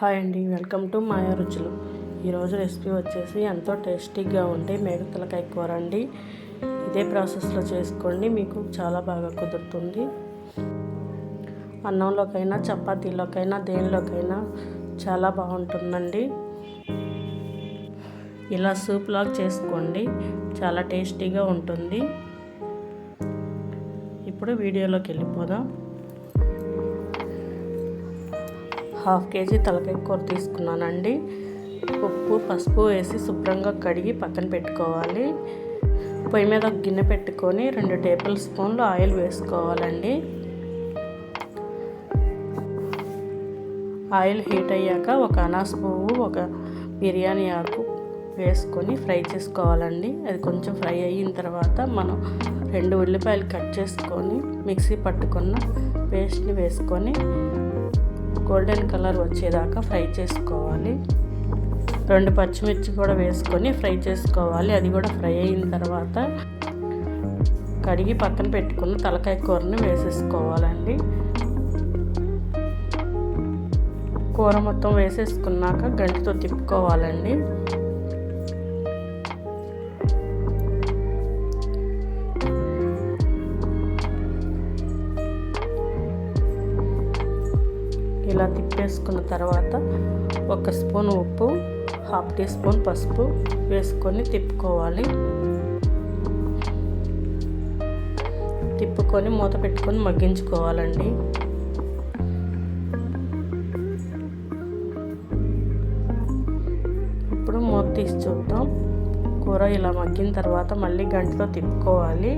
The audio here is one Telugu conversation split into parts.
హాయ్ అండి వెల్కమ్ టు మాయా రుచులు. ఈరోజు రెసిపీ వచ్చేసి ఎంతో టేస్టీగా ఉండే మేకతలకాయ కూర అండి. ఇదే ప్రాసెస్లో చేసుకోండి మీకు చాలా బాగా కుదురుతుంది. అన్నంలోకైనా చపాతీలోకైనా దేనిలోకైనా చాలా బాగుంటుందండి. ఇలా సూప్ లాగా చేసుకోండి చాలా టేస్టీగా ఉంటుంది. ఇప్పుడు వీడియోలోకి వెళ్ళిపోదాం. హాఫ్ కేజీ తలకాయ కూర తీసుకున్నానండి. ఉప్పు పసుపు వేసి శుభ్రంగా కడిగి పక్కన పెట్టుకోవాలి. పొయ్యి మీద ఒక గిన్నె పెట్టుకొని రెండు టేబుల్ స్పూన్లు ఆయిల్ వేసుకోవాలండి. ఆయిల్ హీట్ అయ్యాక ఒక అనాస్ పువ్వు ఒక బిర్యానీ ఆకు వేసుకొని ఫ్రై చేసుకోవాలండి. అది కొంచెం ఫ్రై అయిన తర్వాత మనం రెండు ఉల్లిపాయలు కట్ చేసుకొని మిక్సీ పట్టుకున్న పేస్ట్ని వేసుకొని గోల్డెన్ కలర్ వచ్చేదాకా ఫ్రై చేసుకోవాలి. రెండు పచ్చిమిర్చి కూడా వేసుకొని ఫ్రై చేసుకోవాలి. అది కూడా ఫ్రై అయిన తర్వాత కడిగి పక్కన పెట్టుకున్న తలకాయ కూరని వేసేసుకోవాలండి. కూర మొత్తం వేసేసుకున్నాక గంటితో తిప్పుకోవాలండి. ఇలా తిప్పేసుకున్న తర్వాత ఒక స్పూన్ ఉప్పు హాఫ్ టీ స్పూన్ పసుపు వేసుకొని తిప్పుకోవాలి. తిప్పుకొని మూత పెట్టుకొని మగ్గించుకోవాలండి. ఇప్పుడు మూత తీసి చూద్దాం. కూర ఇలా మగ్గిన తర్వాత మళ్ళీ గంటలో తిప్పుకోవాలి.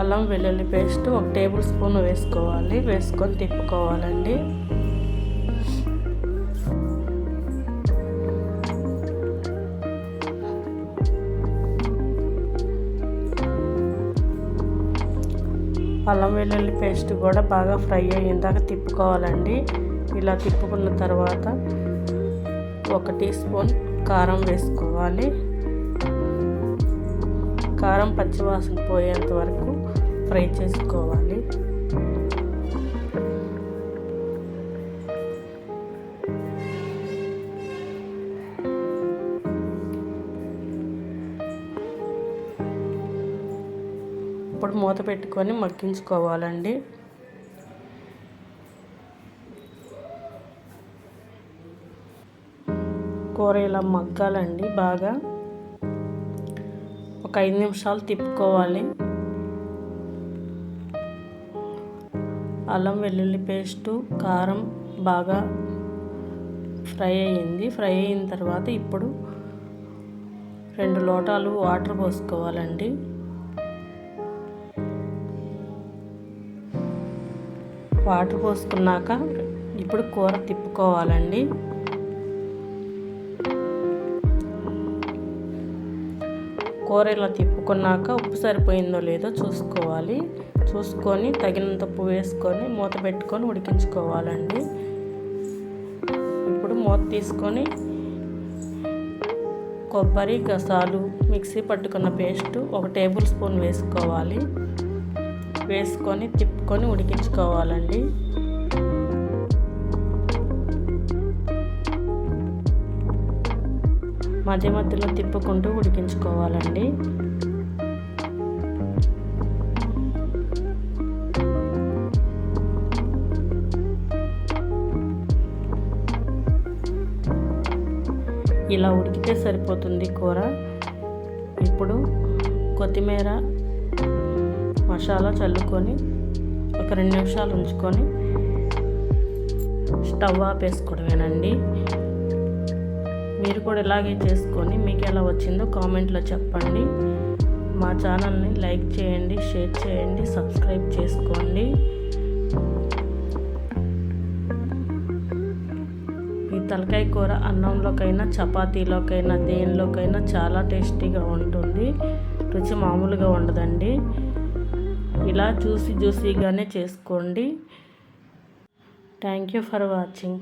అల్లం వెల్లుల్లి పేస్ట్ ఒక టేబుల్ స్పూన్ వేసుకోవాలి. వేసుకొని తిప్పుకోవాలండి. అల్లం వెల్లుల్లి పేస్ట్ కూడా బాగా ఫ్రై అయ్యేదాకా తిప్పుకోవాలండి. ఇలా తిప్పుకున్న తర్వాత ఒక టీ స్పూన్ కారం వేసుకోవాలి. కారం పచ్చివాసన పోయేంత వరకు ఫ్రై చేసుకోవాలి. ఇప్పుడు మూత పెట్టుకొని మగ్గించుకోవాలండి. కూర ఇలా మగ్గాలండి బాగా. ఒక ఐదు నిమిషాలు తిప్పుకోవాలి. అల్లం వెల్లుల్లి పేస్టు కారం బాగా ఫ్రై అయ్యింది. ఫ్రై అయిన తర్వాత ఇప్పుడు రెండు లోటాలు వాటర్ పోసుకోవాలండి. వాటర్ పోసుకున్నాక ఇప్పుడు కూర తిప్పుకోవాలండి. కూర ఇలా తిప్పుకున్నాక ఉప్పు సరిపోయిందో లేదో చూసుకోవాలి. చూసుకొని తగినంత ఉప్పు వేసుకొని మూత పెట్టుకొని ఉడికించుకోవాలండి. ఇప్పుడు మూత తీసుకొని కొబ్బరి గసాలు మిక్సీ పట్టుకున్న పేస్ట్ ఒక టేబుల్ స్పూన్ వేసుకోవాలి. వేసుకొని తిప్పుకొని ఉడికించుకోవాలండి. మధ్య మధ్యలో తిప్పుకుంటూ ఉడికించుకోవాలండి. ఇలా ఉడికితే సరిపోతుంది కూర. ఇప్పుడు కొత్తిమీర మసాలా చల్లుకొని ఒక రెండు నిమిషాలు ఉంచుకొని స్టవ్ ఆపేసుకోవడమేనండి. మీరు కూడా ఇలాగే చేసుకొని మీకు ఎలా వచ్చిందో కామెంట్లో చెప్పండి. మా ఛానల్ని లైక్ చేయండి షేర్ చేయండి సబ్స్క్రైబ్ చేసుకోండి. ఈ తలకాయ కూర అన్నంలోకైనా చపాతీలోకైనా దేనిలోకైనా చాలా టేస్టీగా ఉంటుంది. రుచి మామూలుగా ఉండదండి. ఇలా చూసి జ్యూసీగానే చేసుకోండి. Thank you for watching.